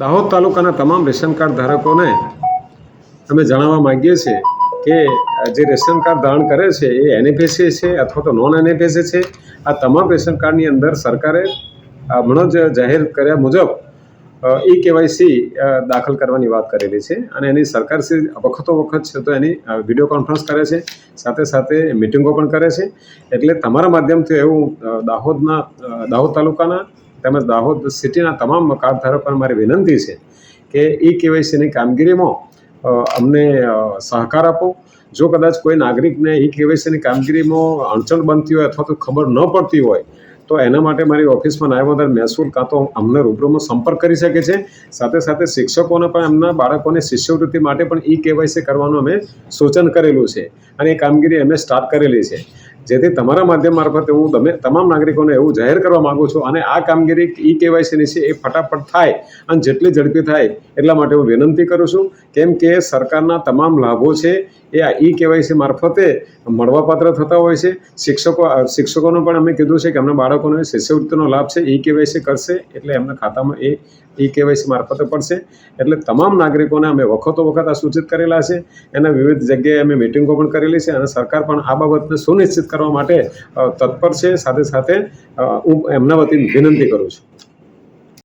દાહોદ તાલુકાના તમામ ration card ધારકોને અમે જણાવવા માંગીએ છીએ કે જે રેશન કાર્ડ ધારણ કરે છે એ એનએફએસએ છે અથવા તો નોન એનએફએસએ છે. આ તમામ રેશન કાર્ડની અંદર સરકારે હમણાં જ જાહેર કર્યા મુજબ ઈ કેવાયસી દાખલ કરવાની વાત કરેલી છે અને એની સરકાર શ્રી વખતો વખત છે તો એની વીડિયો કોન્ફરન્સ કરે છે. સાથે સાથે મિટિંગો પણ કરે છે. એટલે તમારા માધ્યમથી એવું દાહોદના દાહોદ તાલુકાના તેમજ દાહોદ સિટીના તમામ કાર્ડ ધારકોને મારી વિનંતી છે કે ઈ કેવાયસીની કામગીરીમાં અમને સહકાર આપો. જો કદાચ કોઈ નાગરિકને ઈ કેવાયસીની કામગીરીમાં અડચણ બનતી હોય અથવા તો ખબર ન પડતી હોય, તો એના માટે મારી ઓફિસમાં નાયબ અદાર મહેસૂલ કાં તો અમને રૂબરૂમાં સંપર્ક કરી શકે છે. સાથે સાથે શિક્ષકોને પણ, એમના બાળકોને શિષ્યવૃત્તિ માટે પણ ઈ કેવાયસી કરવાનું અમે સૂચન કરેલું છે. અને એ કામગીરી અમે સ્ટાર્ટ કરેલી છે. જેથી તમારા માધ્યમ મારફતે હું તમે તમામ નાગરિકોને એવું જાહેર કરવા માગું છું અને આ કામગીરી ઈ કેવાયસીની છે એ ફટાફટ થાય અને જેટલી ઝડપી થાય એટલા માટે હું વિનંતી કરું છું. કેમ કે સરકારના તમામ લાભો છે એ આ ઈ કેવાયસી મારફતે મળવાપાત્ર થતા હોય છે. શિક્ષકો, શિક્ષકોનું પણ અમે કીધું છે કે એમના બાળકોને શિષ્યવૃત્તિનો લાભ છે, ઈ કેવાયસી કરશે એટલે એમના ખાતામાં એ ઈ કેવાયસી મારફતે પડશે. એટલે તમામ નાગરિકોને અમે વખતો વખત આ સૂચિત કરેલા છે. એના વિવિધ જગ્યાએ અમે મિટિંગો પણ કરેલી છે અને સરકાર પણ આ બાબતને સુનિશ્ચિત કરવા માટે તત્પર છે. સાથે સાથે હું એમના વતી વિનંતી કરું છું.